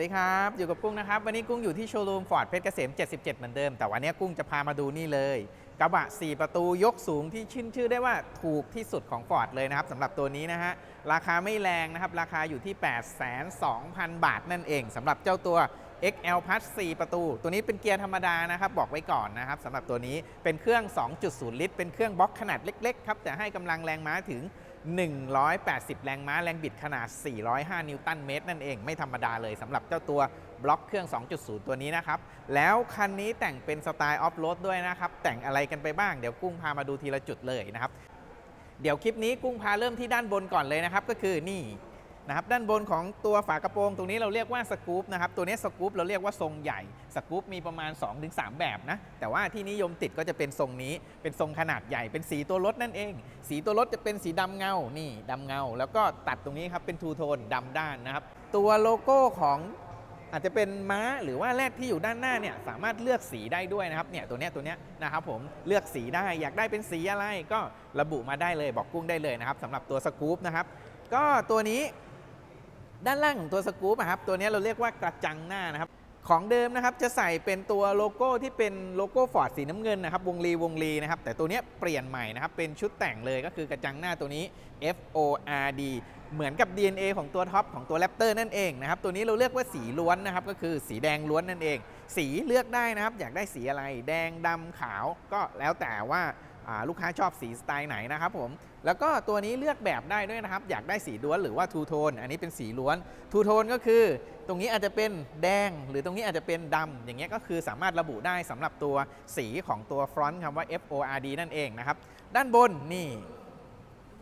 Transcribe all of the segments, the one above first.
วัสดีครับ อยู่กับกุ้งนะครับ วันนี้กุ้งอยู่ที่โชว์รูมฟอร์ดเพชรเกษม 77 เหมือนเดิม แต่วันนี้กุ้งจะพามาดูนี่เลย กระบะ 4 ประตูยกสูงที่ชื่นชื่อได้ว่าถูกที่สุดของฟอร์ดเลยนะครับสำหรับตัวนี้นะฮะ ราคาไม่แรงนะครับ ราคาอยู่ที่ 802,000 บาทนั่นเองสำหรับเจ้าตัว XL Plus 4 ประตู ตัวนี้เป็นเกียร์ธรรมดานะครับ บอกไว้ก่อนนะครับสำหรับตัวนี้เป็นเครื่อง 2.0 ลิตร เป็นเครื่องบล็อกขนาดเล็กๆครับแต่ให้กำลังแรงม้าถึง 180 แรงม้าแรงบิดขนาด 405 นิวตันเมตรนั่นเอง ไม่ธรรมดาเลยสำหรับเจ้าตัวบล็อกเครื่อง 2.0 ตัวนี้นะครับ แล้วคันนี้แต่งเป็นสไตล์ออฟโรดด้วยนะครับ แต่งอะไรกันไปบ้าง เดี๋ยวกุ้งพามาดูทีละจุดเลยนะครับ เดี๋ยวคลิปนี้กุ้งพาเริ่มที่ด้านบนก่อนเลยนะครับ ก็คือนี่ นะครับด้านบนของตัวฝากระโปรงตรงนี้เราเรียกว่าสกู๊ปนะครับตัวนี้สกู๊ปเราเรียกว่าทรงใหญ่สกู๊ปมีประมาณ 2-3 แบบนะแต่ว่าที่นิยมติดก็จะเป็นทรงนี้เป็นทรงขนาดใหญ่เป็นสีตัวรถนั่นเอง สีตัวรถจะเป็นสีดำเงานี่ดำเงา แล้วก็ตัดตรงนี้ครับเป็นทูโทนดำด้านนะครับตัวโลโก้ของอาจจะเป็นม้าหรือว่าแรกที่อยู่ด้านหน้าเนี่ยสามารถเลือกสีได้ด้วยนะครับเนี่ยตัวเนี้ยตัวเนี้ยนะครับผมเลือกสีได้อยากได้เป็นสีอะไรก็ระบุมาได้เลยบอกกุ้งได้เลยนะครับสำหรับตัวสกู๊ปนะครับก็ตัวนี้ ด้านล่างของตัวสกู๊ปอะครับตัวนี้เราเรียกว่ากระจังหน้านะครับ ของเดิมนะครับจะใส่เป็นตัวโลโก้ที่เป็นโลโก้ฟอร์ดสีน้ำเงินนะครับวงรีวงรีนะครับแต่ตัวนี้เปลี่ยนใหม่นะครับเป็นชุดแต่งเลยก็คือกระจังหน้าตัวนี้ F O R D เหมือนกับ DNA ของตัวท็อปของตัวแรปเตอร์นั่นเองนะครับตัวนี้เราเรียกว่าสีล้วนนะครับก็คือสีแดงล้วนนั่นเอง สีเลือกได้นะครับอยากได้สีอะไร แดงดำขาวก็แล้วแต่ว่า ลูกค้าชอบสีสไตล์ไหนนะครับผม แล้วก็ตัวนี้เลือกแบบได้ด้วยนะครับ อยากได้สีล้วนหรือว่าทูโทน อันนี้เป็นสีล้วน ทูโทนก็คือ ตรงนี้อาจจะเป็นแดง หรือตรงนี้อาจจะเป็นดำอย่างเงี้ยก็คือสามารถระบุได้สำหรับตัวสีของตัวฟรอนต์คำว่า F O R D นั่นเองนะครับ ด้านบนนี่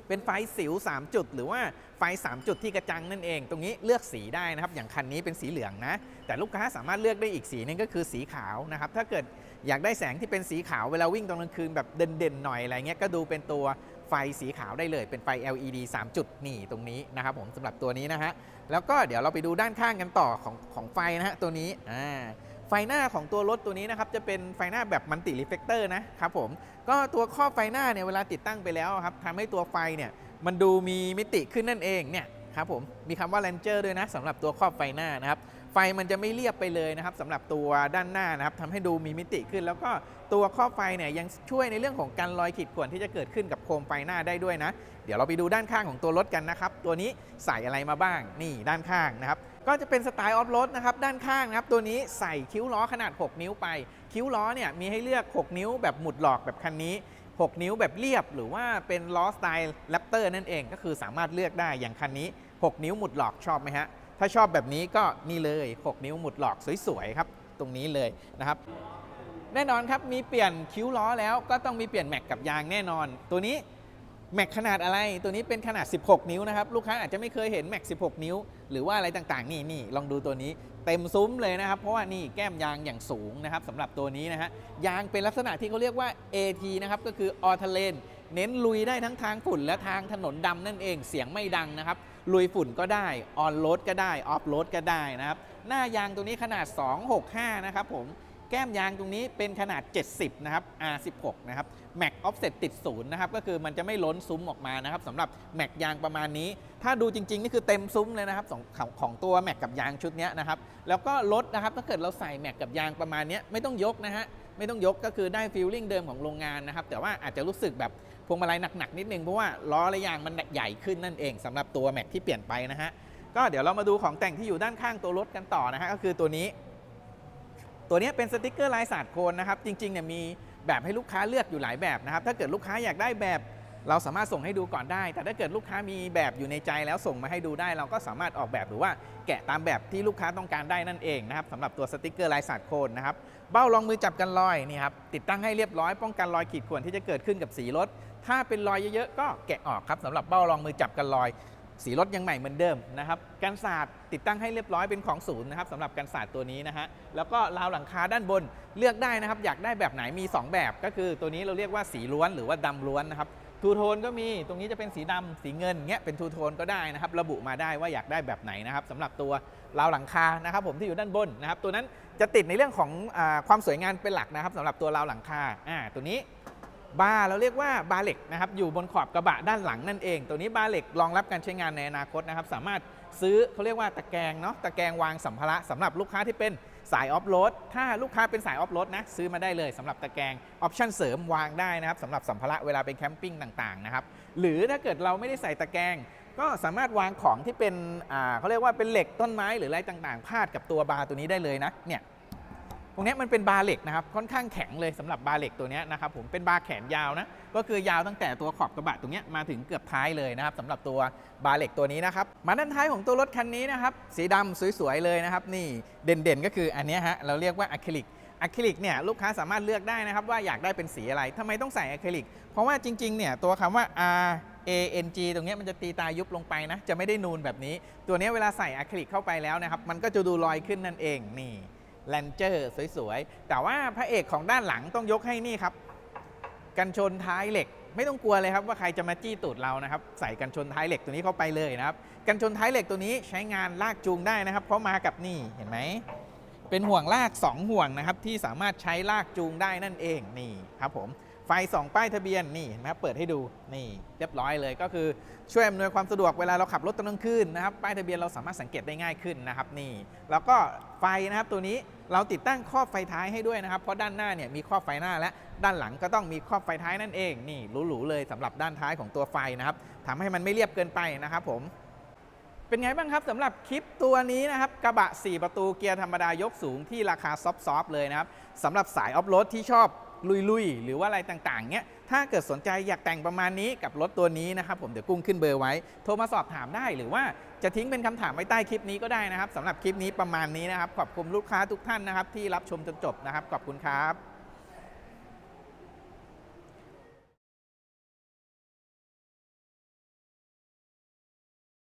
เป็นไฟสิว 3 จุด หรือว่าไฟ 3 จุดที่กระจังนั่นเอง ตรงนี้เลือกสีได้นะครับ อย่างคันนี้เป็นสีเหลืองนะ แต่ลูกค้าสามารถเลือกได้อีกสีนึงก็คือสีขาวนะครับ ถ้าเกิดอยากได้แสงที่เป็นสีขาวเวลาวิ่งตอนกลางคืนแบบเด่นๆหน่อยอะไรเงี้ย ก็ดูเป็นตัวไฟสีขาวได้เลย เป็นไฟ LED 3 จุดนี่ตรงนี้นะครับผมสำหรับตัวนี้นะฮะ แล้วก็เดี๋ยวเราไปดูด้านข้างกันต่อของของไฟนะฮะตัวนี้ อ่า ไฟหน้าของตัวรถตัวนี้นะครับจะเป็นไฟหน้าแบบมันติรีเฟกเตอร์นะครับผมก็ตัวครอบไฟหน้าเนี่ยเวลาติดตั้งไปแล้วครับทำให้ตัวไฟเนี่ยมันดูมีมิติขึ้นนั่นเองเนี่ยครับผมมีคำว่า Ranger ด้วยนะสำหรับตัวครอบไฟหน้านะครับไฟมันจะไม่เรียบไปเลยนะครับสำหรับตัวด้านหน้านะครับทำให้ดูมีมิติขึ้น แล้วก็ตัวครอบไฟเนี่ยยังช่วยในเรื่องของการรอยขีดข่วนที่จะเกิดขึ้นกับโคมไฟหน้าได้ด้วยนะ เดี๋ยวเราไปดูด้านข้างของตัวรถกันนะครับ ตัวนี้ใส่อะไรมาบ้างนี่ด้านข้างนะครับ ก็จะเป็นสไตล์ออฟโรดนะครับด้านข้างนะครับตัวนี้ใส่คิ้วล้อขนาด 6 นิ้วไป คิ้วล้อเนี่ยมีให้เลือก 6 นิ้วแบบหมุดหลอกแบบคันนี้ 6 นิ้วแบบเรียบหรือว่าเป็นล้อสไตล์แรปเตอร์นั่นเองก็คือสามารถเลือกได้อย่างคันนี้ 6 นิ้วหมุดหลอกชอบไหมฮะถ้าชอบแบบนี้ก็นี่เลย 6 นิ้วหมุดหลอกสวยๆครับตรงนี้เลยนะครับแน่นอนครับมีเปลี่ยนคิ้วล้อแล้วก็ต้องมีเปลี่ยนแม็กกับยางแน่นอน ตัวนี้ แม็กขนาดอะไรตัวนี้เป็นขนาด 16 นิ้วนะครับ ลูกค้าอาจจะไม่เคยเห็นแม็ก16 นิ้ว หรือว่าอะไรต่างๆ นี่นี่ลองดูตัวนี้เต็มซุ้มเลยนะครับ เพราะว่านี่แก้มยางอย่างสูงนะครับสำหรับตัวนี้นะฮะยางเป็นลักษณะที่เขาเรียกว่า AT นะครับก็คือออ t เลนเน้นลุยได้ทั้งทางฝุ่นและทางถนนดำนั่นเองเสียงไม่ดังนะครับ ลุยฝุ่นก็ได้ออนโรดก็ได้ออฟโรดก็ได้นะครับหน้ายางตัวนี้ขนาด 265 นะครับผม แก้มยางตรงนี้เป็นขนาด 70 นะครับ R16 นะครับ Mac Offset ติดศูนย์นะครับ ก็คือมันจะไม่ล้นซุ้มออกมานะครับสำหรับ Mac ยางประมาณนี้ ถ้าดูจริง ๆ นี่คือเต็มซุ้มเลยนะครับของของของตัว Mac กับยางชุดนี้นะครับ แล้วก็รถนะครับ ถ้าเกิดเราใส่ Mac กับยางประมาณนี้ไม่ต้องยกนะฮะ ไม่ต้องยกก็คือได้ฟีลลิ่งเดิมของโรงงานนะครับ แต่ว่าอาจจะรู้สึกแบบพวงมาลัยหนักๆนิดนึงเพราะว่าล้อและยางมันใหญ่ขึ้นนั่นเองสำหรับตัว Mac ที่เปลี่ยนไปนะฮะ ก็เดี๋ยวเรามาดูของแต่งที่อยู่ด้านข้างตัวรถกันต่อนะฮะก็คือตัวนี้ ตัวนี้เป็นสติกเกอร์ลายสาดโคนนะครับ จริงๆเนี่ยมีแบบให้ลูกค้าเลือกอยู่หลายแบบนะครับ ถ้าเกิดลูกค้าอยากได้แบบ เราสามารถส่งให้ดูก่อนได้ แต่ถ้าเกิดลูกค้ามีแบบอยู่ในใจแล้วส่งมาให้ดูได้ เราก็สามารถออกแบบหรือว่าแกะตามแบบที่ลูกค้าต้องการได้นั่นเองนะครับสำหรับตัวสติกเกอร์ลายสาดโคนนะครับ เบ้ารองมือจับกันรอยนี่ครับติดตั้งให้เรียบร้อยป้องกันรอยขีดข่วนที่จะเกิดขึ้นกับสีรถ ถ้าเป็นรอยเยอะๆก็แกะออกครับสำหรับเบ้ารองมือจับกันรอย สีรถยังใหม่เหมือนเดิมนะครับกันศาสตร์ติดตั้งให้เรียบร้อยเป็นของศูนย์นะครับสำหรับกันศาสตร์ตัวนี้นะฮะแล้วก็ราวหลังคาด้านบนเลือกได้นะครับ อยากได้แบบไหนมี 2 แบบ ก็คือตัวนี้เราเรียกว่าสีล้วนหรือว่าดำล้วนนะครับทูโทนก็มีตรงนี้จะเป็นสีดำสีเงินเงี้ยเป็นทูโทนก็ได้นะครับ ระบุมาได้ว่าอยากได้แบบไหนนะครับสำหรับตัวราวหลังคานะครับ ผมที่อยู่ด้านบนนะครับ ตัวนั้นจะติดในเรื่องของอความสวยงามเป็นหลักนะครับสำหรับตัวราวหลังคาอ่าตัวนี้ บาร์เราเรียกว่าบาร์เหล็กนะครับอยู่บนขอบกระบะด้านหลังนั่นเอง ตัวนี้บาร์เหล็กรองรับการใช้งานในอนาคตนะครับ สามารถซื้อเขาเรียกว่าตะแกรงเนาะตะแกรงวางสัมภาระสำหรับลูกค้าที่เป็นสายออฟโรดถ้าลูกค้าเป็นสายออฟโรดนะซื้อมาได้เลยสำหรับตะแกรงออปชั่นเสริมวางได้นะครับสำหรับสัมภาระเวลาไปแคมปิ้งต่างๆนะครับหรือถ้าเกิดเราไม่ได้ใส่ตะแกรงก็สามารถวางของที่เป็นเขาเรียกว่าเป็นเหล็กต้นไม้หรืออะไรต่างๆ พาดกับตัวบาร์ตัวนี้ได้เลยนะเนี่ย รงนี้มันเป็นบาร์เหล็กนะครับค่อนข้างแข็งเลยสำหรับบาร์เหล็กตัวนี้นะครับผมเป็นบาร์แขนยาวนะก็คือยาวตั้งแต่ตัวขอบกระบะตรงนี้มาถึงเกือบท้ายเลยนะครับสำหรับตัวบาร์เหล็กตัวนี้นะครับมาด้านท้ายของตัวรถคันนี้นะครับสีดำสวยๆเลยนะครับนี่เด่นๆ ก็คืออันนี้ฮะเราเรียกว่าอะคริลิกอะคริลิกเนี่ยลูกค้าสามารถเลือกได้นะครับว่าอยากได้เป็นสีอะไรทำไมต้องใส่อะคริลิก เพราะว่าจริงๆเนี่ยตัวคำว่า R A N G ตรงนี้มันจะตีตายุบลงไปนะจะไม่ได้นูนแบบนี้ ตัวนี้เวลาใส่อะคริลิกเข้าไปแล้วนะครับมันก็จะดูลอยขึ้นนั่นเองนี่ แลนเจอร์สวยๆ แต่ว่าพระเอกของด้านหลังต้องยกให้นี่ครับ กันชนท้ายเหล็ก ไม่ต้องกลัวเลยครับว่าใครจะมาจี้ตูดเรานะครับ ใส่กันชนท้ายเหล็กตัวนี้เข้าไปเลยนะครับ กันชนท้ายเหล็กตัวนี้ใช้งานลากจูงได้นะครับ เพราะมากับนี่เห็นไหมเป็นห่วงลาก 2 ห่วงนะครับที่สามารถใช้ลากจูงได้นั่นเองนี่ครับผม ไฟ 2 ป้ายทะเบียนนี่เห็นไหมครับเปิดให้ดูนี่เรียบร้อยเลยก็คือช่วยอำนวยความสะดวกเวลาเราขับรถตอนกลางคืนนะครับป้ายทะเบียนเราสามารถสังเกตได้ง่ายขึ้นนะครับนี่แล้วก็ไฟนะครับตัวนี้เราติดตั้งครอบไฟท้ายให้ด้วยนะครับ เพราะด้านหน้าเนี่ยมีครอบไฟหน้าและด้านหลังก็ต้องมีครอบไฟท้ายนั่นเองนี่หรูๆเลยสำหรับด้านท้ายของตัวไฟนะครับทำให้มันไม่เรียบเกินไปนะครับผมเป็นไงบ้างครับสำหรับคลิปตัวนี้นะครับกระบะ 4 ประตูเกียร์ธรรมดายกสูงที่ราคาซอฟๆเลยนะครับสำหรับสายออฟโรดที่ชอบ ลุยๆ หรือว่าอะไรต่างๆเนี้ยถ้าเกิดสนใจอยากแต่งประมาณนี้กับรถตัวนี้นะครับผมเดี๋ยวกุ้งขึ้นเบอร์ไว้ โทรมาสอบถามได้หรือว่าจะทิ้งเป็นคำถามไว้ใต้คลิปนี้ก็ได้นะครับสำหรับคลิปนี้ประมาณนี้นะครับขอบคุณลูกค้าทุกท่านนะครับที่รับชมจนจบนะครับขอบคุณครับ